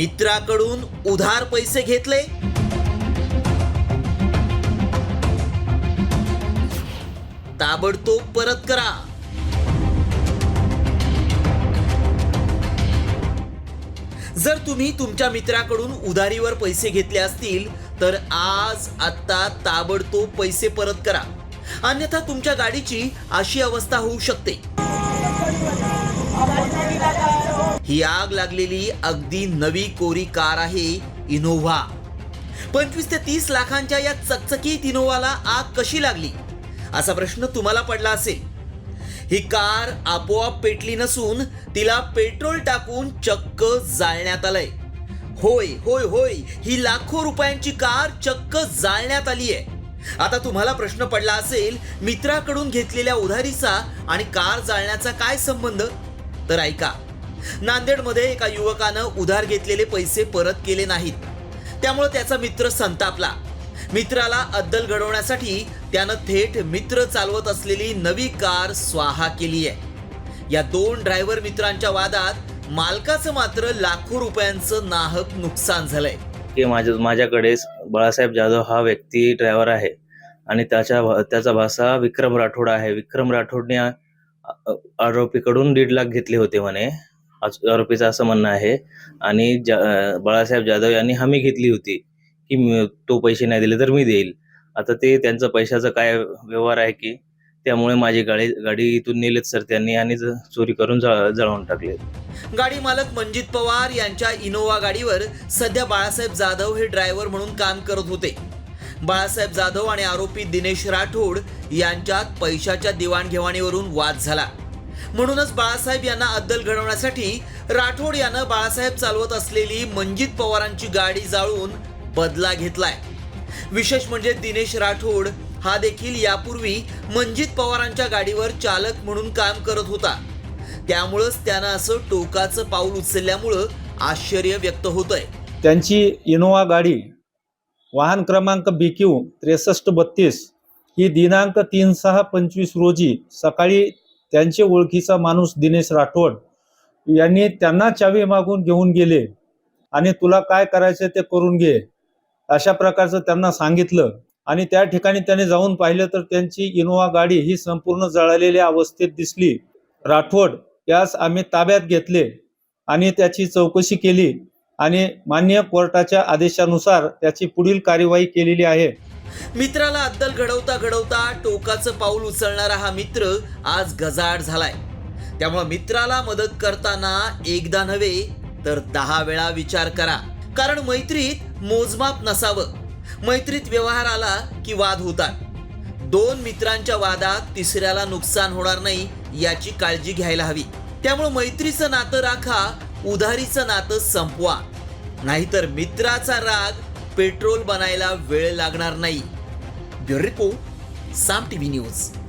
मित्राकडून उधार पैसे घेतले? ताबडतोब परत करा. जर तुम्ही तुमच्या मित्राकडून उधारीवर पैसे घेतले असतील तर आज आत्ता ताबडतोब पैसे परत करा. अन्यथा तुमच्या गाडीची अशी अवस्था होऊ शकते. ही आग लागलेली अगदी नवी कोरी कार आहे इनोव्हा. पंचवीस ते तीस लाखांच्या या चकचकीत इनोव्हाला आग कशी लागली? असा प्रश्न तुम्हाला पडला असेल. ही कार आपोआप पेटली नसून तिला पेट्रोल टाकून चक्क जाळण्यात आलंय. होय होय होय ही लाखो रुपयांची कार चक्क जाळण्यात आली आहे आता तुम्हाला प्रश्न पडला असेल मित्राकडून घेतलेल्या उधारीचा आणि कार जाळण्याचा काय संबंध? तर ऐका. नांदेडमध्ये एका युवकानं उधार घेतलेले पैसे परत केले नाहीत. त्यामुळे त्याचा मित्र संतापला. मित्राला अद्दल घडवण्यासाठी त्यानं थेट मित्र चालवत असलेली नवी कार स्वाहा केली आहे. या दोन ड्रायव्हर मित्रांच्या वादात मालकाचं मात्र लाखो रुपयांचं नाहक नुकसान झालंय. की माझ्या माझ्याकडे बाळासाहेब जाधव हा व्यक्ती ड्रायव्हर आहे आणि त्याच्या त्याचा भासा विक्रम राठोड आहे. विक्रम राठोडने आरोपीकडून दीड लाख घेतले होते म्हणे. आरोपीचं असं म्हणणं आहे. आणि जा बाळासाहेब जाधव यांनी हमी घेतली होती की तो पैसे नाही दिले तर मी देईल. आता ते त्यांचं पैशाचं काय व्यवहार आहे की त्यामुळे माझी गाडी गाडी इथून नेलेत सर त्यांनी आणि चोरी करून जळ- जळवून टाकले. गाडी मालक मंजित पवार यांच्या इनोवा गाडीवर सध्या बाळासाहेब जाधव हे ड्रायव्हर म्हणून काम करत होते. बाळासाहेब जाधव आणि आरोपी दिनेश राठोड यांच्यात पैशाच्या देवाणघेवाणीवरून वाद झाला. म्हणूनच बाळासाहेब यांना अद्दल घडवण्यासाठी राठोड यानं बाळासाहेब चालवत असलेली मंजित पवारांची गाडी जाळून बदला घेतलाय. विशेष म्हणजे दिनेश राठोड हा देखील यापूर्वी मंजित पवारांच्या गाडीवर चालक म्हणून काम करत होता. त्यामुळंच त्यानं असं टोकाचं पाऊल उचलल्यामुळं आश्चर्य व्यक्त होतंय. त्यांची इनोवा गाडी वाहन क्रमांक बी क्यू त्रेसष्ट बत्तीस ही दिनांक तीन सहा पंचवीस रोजी सकाळी त्यांचे ओळखीचा माणूस दिनेश राठोड यांनी त्यांना चावी मागून घेऊन गेले. आणि तुला काय करायचं ते करून घे. अशा प्रकारचं त्यांना सांगितलं. आणि त्या ठिकाणी त्याने जाऊन पाहिलं तर त्यांची इनोवा गाडी ही संपूर्ण जळालेल्या अवस्थेत दिसली. राठोड यास आम्ही ताब्यात घेतले आणि त्याची चौकशी केली आणि मान्य कोर्टाच्या आदेशानुसार त्याची पुढील कार्यवाही केलेली आहे. मित्राला अद्दल घडवता घडवता टोकाचं पाऊल उचलणारा हा मित्र आज गजाड झालाय. त्यामुळे मित्राला मदत करताना एकदा नव्हे तर दहा वेळा विचार करा. कारण मैत्रीत मोजमाप नसावं. मैत्रीत व्यवहार आला की वाद होतात. दोन मित्रांच्या वादात तिसऱ्याला नुकसान होणार नाही याची काळजी घ्यायला हवी. त्यामुळे मैत्रीचं नातं राखा उधारीचं नातं संपवा. नाहीतर मित्राचा राग पेट्रोल बनायला वेळ लागणार नाही. Bureau report Saam TV news.